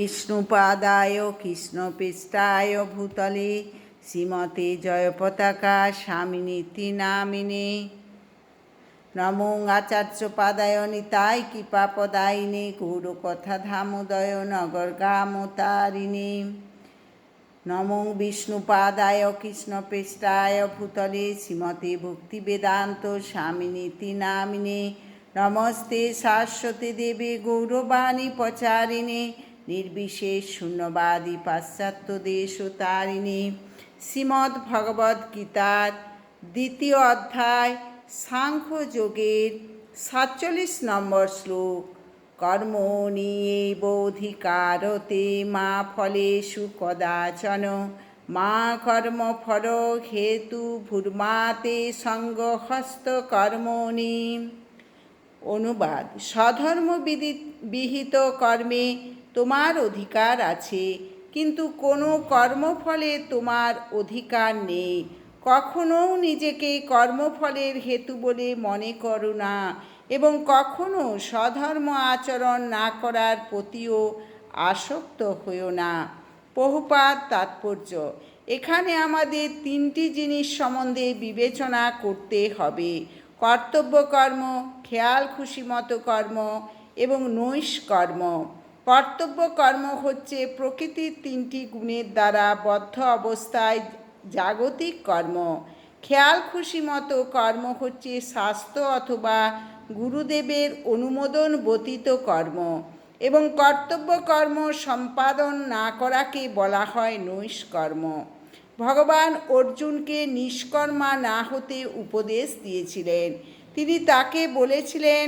কৃষ্ণপাদায় কৃষ্ণপৃষ্ঠায় ভূতলে, শ্রীমতে জয় পতাকা স্বামিনীতি নামিনে নমো আচার্য পাদায় নিতাই কৃপা পদায়িনে গৌরকথা ধামোদয় নগর গামতারিণী নমো বিষ্ণুপাদায়, কৃষ্ণপৃষ্ঠায় ভূতলে, শ্রীমতে ভক্তি বেদান্ত স্বামিনীতি নামিনে নমস্তে শাশ্বতী দেবী গৌরবাণী পচারিণী। নির্বিশেষ শূন্যবাদী পাশ্চাত্য দেশ ও তারিণী শ্রীমদ্ ভগবদ গীতার দ্বিতীয় অধ্যায় সাংখ্য যোগের সাতচল্লিশ নম্বর শ্লোক। কর্ম নিয়ে বোধিকারতে মা ফলে সুকদাচন মা কর্ম ফল হেতু ভূর্মাতে সঙ্গ হস্ত কর্মণি। অনুবাদ স্বধর্ম বিধি- বিহিত কর্মে তোমার অধিকার আছে, কিন্তু কোনো কর্মফলে তোমার অধিকার নেই। কখনও নিজেকে কর্মফলের হেতু বলে মনে করো না এবং কখনো স্বধর্ম আচরণ না করার প্রতিও আসক্ত হইও না। বহুপাত তাৎপর্য, এখানে আমাদের তিনটি জিনিস সম্বন্ধে বিবেচনা করতে হবে। কর্তব্য কর্ম খেয়াল খুশি মতো কর্ম এবং নৈষ্কর্ম কর্তব্য কর্ম হচ্ছে প্রকৃতির তিনটি গুণের দ্বারা বদ্ধ অবস্থায় জাগতিক কর্ম। খেয়াল খুশি মতো কর্ম হচ্ছে স্বাস্থ্য অথবা গুরুদেবের অনুমোদন ব্যতীত কর্ম এবং কর্তব্য কর্ম সম্পাদন না করাকে বলা হয় নৈষ্কর্ম। ভগবান অর্জুনকে নিষ্কর্মা না হতে উপদেশ দিয়েছিলেন। তিনি তাকে বলেছিলেন,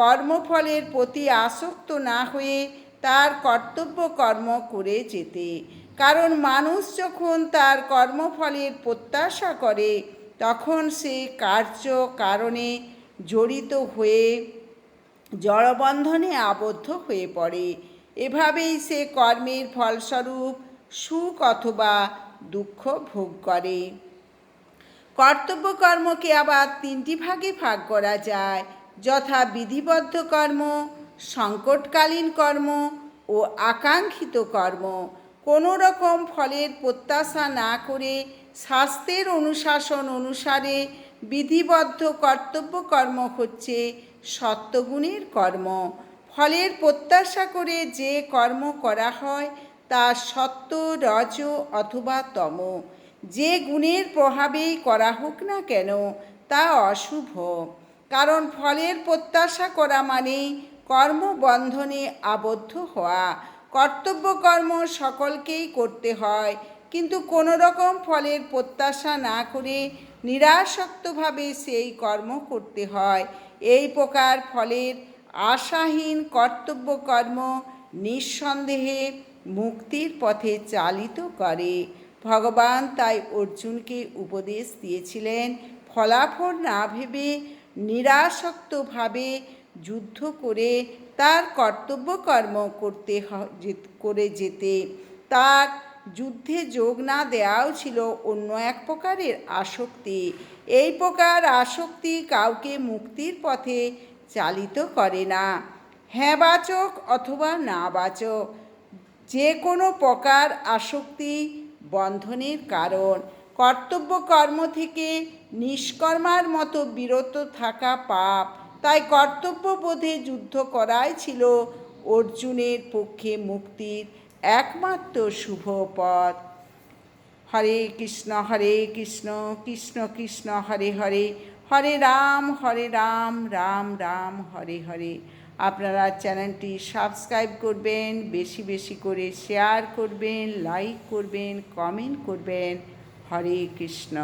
কর্মফলের প্রতি আসক্ত না হয়ে তার কর্তব্য কর্ম করে যেতে। কারণ মানুষ যখন তার কর্মফলের প্রত্যাশা করে, তখন সে কার্য কারণে জড়িত হয়ে জড়বন্ধনে আবদ্ধ হয়ে পড়ে। এভাবেই সে কর্মের ফলস্বরূপ সুখ অথবা দুঃখ ভোগ করে। কর্তব্য কর্মকে আবার তিনটি ভাগে ভাগ করা যায়। যথা বিধিবদ্ধ কর্ম সংকটকালীন কর্ম ও আকাঙ্ক্ষিত কর্ম। কোনো রকম ফলের প্রত্যাশা না করে স্বাস্থ্যের অনুশাসন অনুসারে বিধিবদ্ধ কর্তব্য কর্ম হচ্ছে সত্যগুণের কর্ম। ফলের প্রত্যাশা করে যে কর্ম করা হয় তা সত্য, রজ অথবা তম। যে গুণের প্রভাবেই করা হোক না কেন, তা অশুভ। কারণ ফলের প্রত্যাশা করা মানেই কর্মবন্ধনে আবদ্ধ হওয়া। কর্তব্য কর্ম সকলকেই করতে হয়। কিন্তু কোনো রকম ফলের প্রত্যাশা না করে নিরাসক্তভাবে সেই কর্ম করতে হয়। এই প্রকার ফলের আশাহীন কর্তব্য কর্ম নিঃসন্দেহে মুক্তির পথে চালিত করে। ভগবান তাই অর্জুনকে উপদেশ দিয়েছিলেন, ফলাফল না ভেবে নিরাসক্তভাবে যুদ্ধ করে তার কর্তব্য কর্ম করতে করে যেতে। তার যুদ্ধে যোগ না দেওয়াও ছিল অন্য এক প্রকারের আসক্তি। এই প্রকার আসক্তি কাউকে মুক্তির পথে চালিত করে না। হ্যাঁ বাচক অথবা না বাচক, যে কোনো প্রকার আসক্তি বন্ধনের কারণ। কর্তব্য কর্ম থেকে নিষ্কর্মার মতো বিরত থাকা পাপ তাই কর্তব্যবোধে যুদ্ধ করাই ছিল অর্জুনের পক্ষে মুক্তির একমাত্র শুভ পথ। হরে কৃষ্ণ হরে কৃষ্ণ কৃষ্ণ কৃষ্ণ, হরে হরে হরে রাম হরে রাম রাম রাম, হরে হরে। আপনারা চ্যানেলটি সাবস্ক্রাইব করবেন, বেশি বেশি করে শেয়ার করবেন, লাইক করবেন, কমেন্ট করবেন। হরে কৃষ্ণ।